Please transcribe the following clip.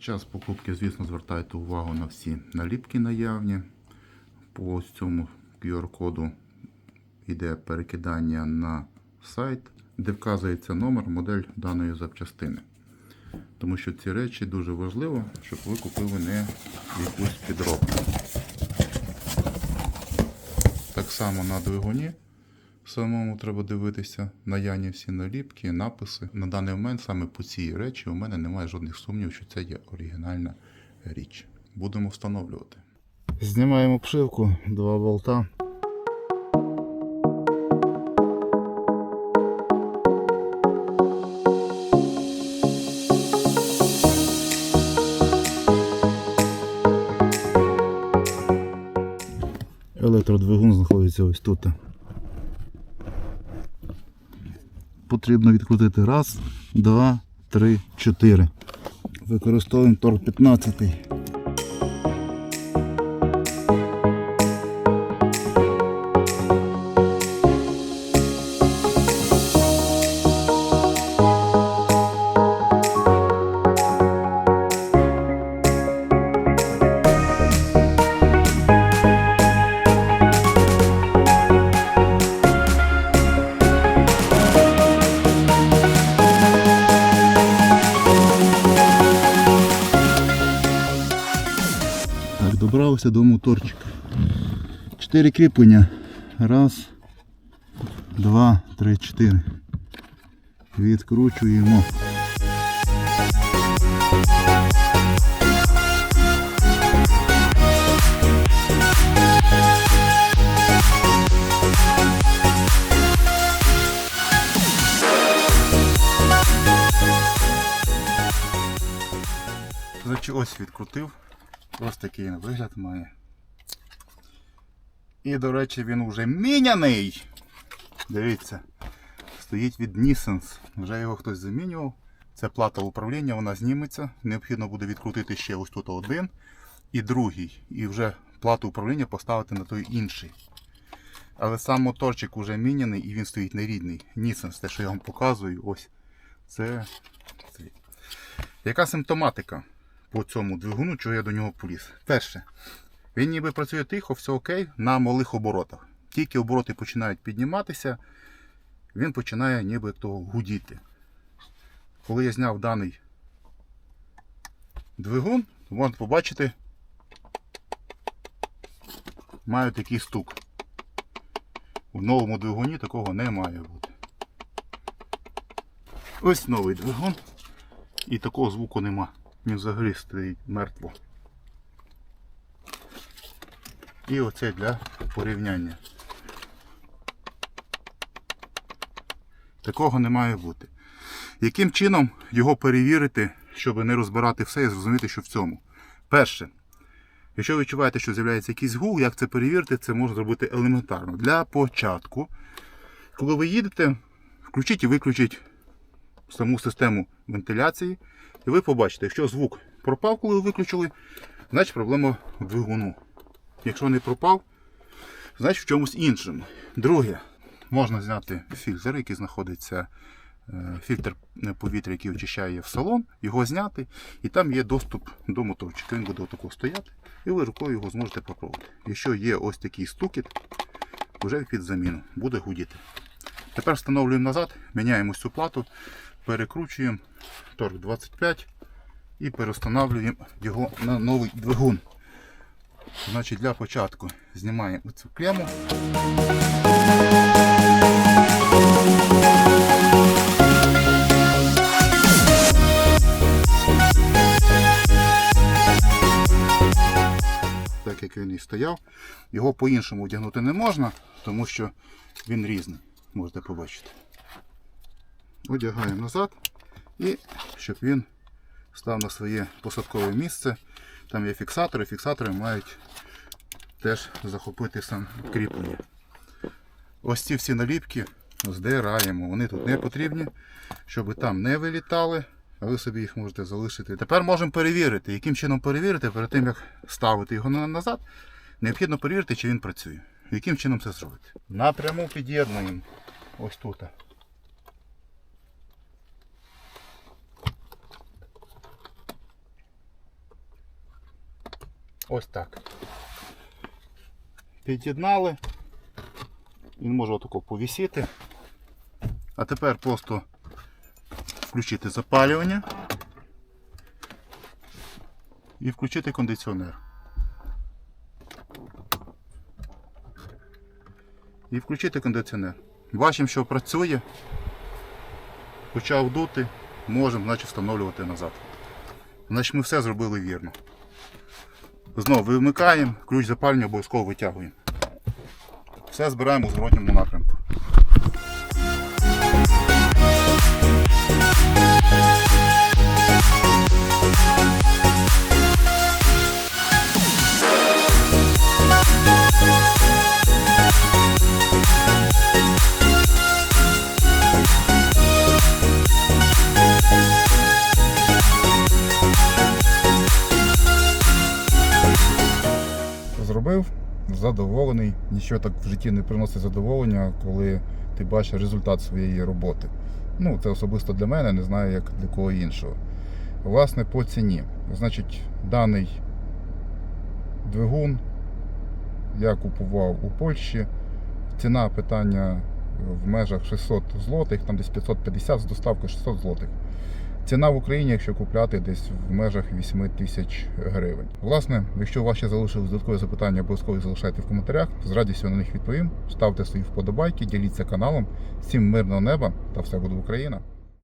Час покупки, звісно, звертайте увагу на всі наліпки наявні. По цьому QR-коду йде перекидання на сайт, де вказується номер, модель даної запчастини. Тому що ці речі дуже важливо, щоб ви купили не якусь підробку. Так само на двигуні самому треба дивитися наявні всі наліпки, написи. На даний момент саме по цій речі у мене немає жодних сумнівів, що це є оригінальна річ. Будемо встановлювати. Знімаємо обшивку, два болта. Електродвигун знаходиться ось тут. Потрібно відкрутити раз, два, три, чотири. Використовуємо торг 15. Добрався до моторчика. Чотири кріплення. Раз, два, три, чотири. Відкручуємо. Ось відкрутив. Ось такий він вигляд має. І, до речі, він вже міняний. Дивіться, стоїть від Nissens. Вже його хтось замінював. Це плата управління, вона зніметься. Необхідно буде відкрутити ще ось тут один і другий. І вже плату управління поставити на той інший. Але сам моторчик вже міняний і він стоїть нерідний. Nissens, те, що я вам показую, ось. Це. Яка симптоматика? По цьому двигуну, чого я до нього поліз. Перше, він ніби працює тихо, все окей, на малих оборотах. Тільки обороти починають підніматися, він починає ніби того гудіти. Коли я зняв даний двигун, то можна побачити, маю такий стук. В новому двигуні такого не має бути. Ось новий двигун і такого звуку нема. Він взагалі стоїть мертво. І оце для порівняння. Такого не має бути. Яким чином його перевірити, щоб не розбирати все і зрозуміти, що в цьому? Перше, якщо ви відчуваєте, що з'являється якийсь гул, як це перевірити, це можна зробити елементарно. Для початку, коли ви їдете, включіть і виключіть саму систему вентиляції. І ви побачите, якщо звук пропав, коли ви виключили, значить проблема в двигуну. Якщо не пропав, значить в чомусь іншому. Друге, можна зняти фільтр, який знаходиться, е, фільтр повітря, який очищає в салон, його зняти, і там є доступ до моторчика. Він буде отако стояти, і ви рукою його зможете попробувати. Якщо є ось такий стукіт, вже під заміну, буде гудіти. Тепер встановлюємо назад, міняємо цю плату, перекручуємо торг 25 і перестановлюємо його на новий двигун. Значить, для початку знімаємо цю клему. Так як він і стояв, його по-іншому одягнути не можна, тому що він різний, можете побачити. Одягаємо назад і щоб він став на своє посадкове місце. Там є фіксатори, фіксатори мають теж захопити сам кріплення. Ось ці всі наліпки здираємо. Вони тут не потрібні, щоб там не вилітали, а ви собі їх можете залишити. Тепер можемо перевірити, яким чином перевірити, перед тим як ставити його назад, необхідно перевірити, чи він працює. Яким чином це зробити? Напряму під'єднуємо ось тут. Ось так. Під'єднали. Він може отако повісити. А тепер просто включити запалювання і включити кондиціонер. І включити кондиціонер. Бачимо, що працює. Почав дути, можемо значить, встановлювати назад. Значить ми все зробили вірно. Знову вимикаємо, ключ запалення обов'язково витягуємо. Все збираємо у зворотньому напрямку. Зробив, задоволений. Нічого так в житті не приносить задоволення, коли ти бачиш результат своєї роботи. Ну, це особисто для мене, не знаю, як для кого іншого. Власне, по ціні. Значить, даний двигун я купував у Польщі. Ціна питання в межах 600 злотих, там десь 550 з доставкою 600 злотих. Ціна в Україні, якщо купляти, десь в межах 8 тисяч гривень. Власне, якщо у вас ще залишились додаткові запитання, обов'язково залишайте в коментарях. З радістю на них відповім. Ставте свої вподобайки, діліться каналом. Всім мирного неба та все буде Україна!